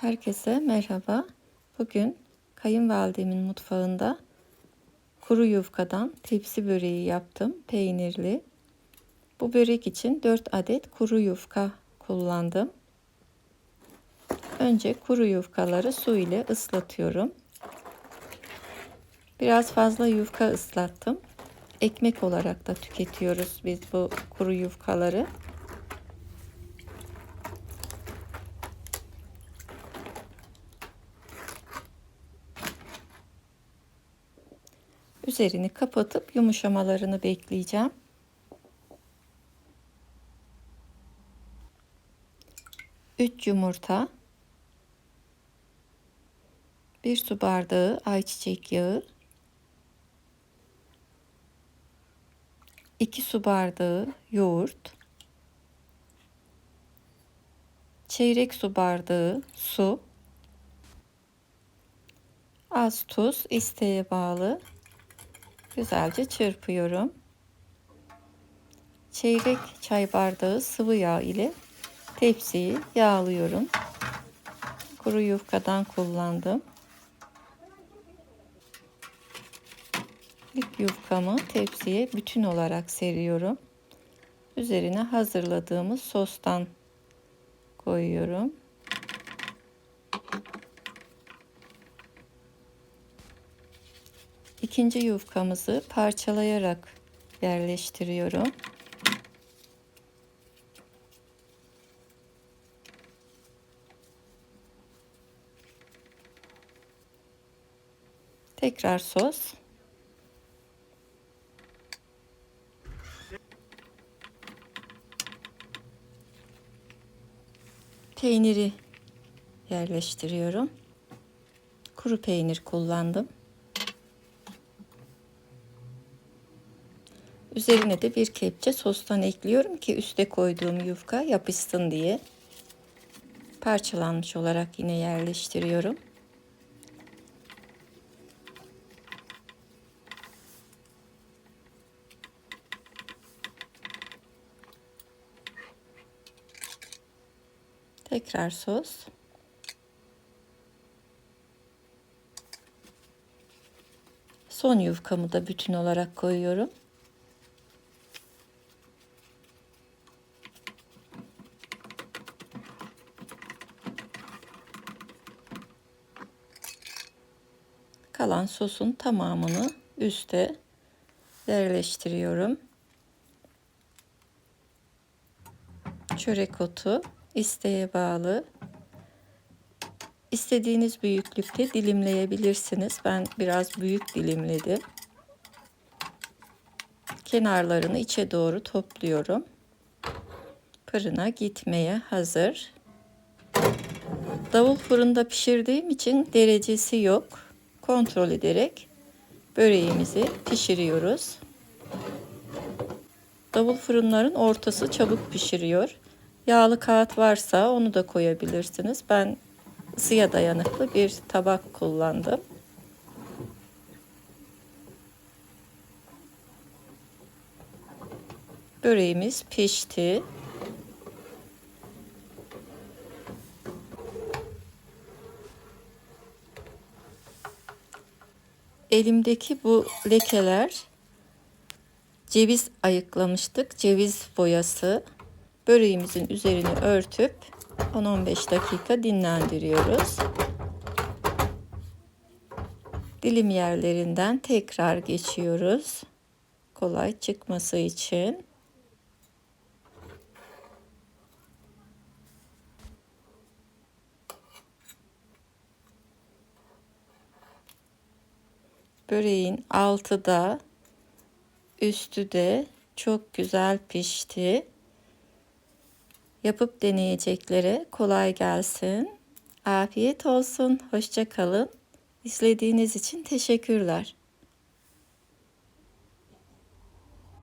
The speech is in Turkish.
Herkese merhaba. Bugün kayınvalidemin mutfağında kuru yufkadan tepsi böreği yaptım. Peynirli. Bu börek için 4 adet kuru yufka kullandım. Önce kuru yufkaları su ile ıslatıyorum. Biraz fazla yufka ıslattım. Ekmek olarak da tüketiyoruz biz bu kuru yufkaları. Üzerini kapatıp yumuşamalarını bekleyeceğim. Üç yumurta, bir su bardağı ayçiçek yağı, 2 su bardağı yoğurt, çeyrek su bardağı su, az tuz isteğe bağlı güzelce çırpıyorum. Çeyrek çay bardağı sıvı yağ ile tepsiyi yağlıyorum. Kuru yufkadan kullandım. İlk yufkamı tepsiye bütün olarak seriyorum. Üzerine hazırladığımız sostan koyuyorum. İkinci yufkamızı parçalayarak yerleştiriyorum. Tekrar sos. Peyniri yerleştiriyorum. Kuru peynir kullandım. Üzerine de bir kepçe sostan ekliyorum ki üste koyduğum yufka yapışsın diye. Parçalanmış olarak yine yerleştiriyorum. Tekrar sos. Son yufkamı da bütün olarak koyuyorum. Kalan sosun tamamını üste yerleştiriyorum. Çörek otu isteğe bağlı. İstediğiniz büyüklükte dilimleyebilirsiniz. Ben biraz büyük dilimledim. Kenarlarını içe doğru topluyorum. Fırına gitmeye hazır. Davul fırında pişirdiğim için derecesi yok. Kontrol ederek böreğimizi pişiriyoruz. Davul fırınların ortası çabuk pişiriyor. Yağlı kağıt varsa onu da koyabilirsiniz. Ben ısıya dayanıklı bir tabak kullandım. Böreğimiz pişti. Elimdeki bu lekeler ceviz ayıklamıştık. Ceviz boyası. Böreğimizin üzerini örtüp 10-15 dakika dinlendiriyoruz. Dilim yerlerinden tekrar geçiyoruz. Kolay çıkması için. Böreğin altı da üstü de çok güzel pişti. Yapıp deneyeceklere kolay gelsin. Afiyet olsun. Hoşça kalın. İzlediğiniz için teşekkürler.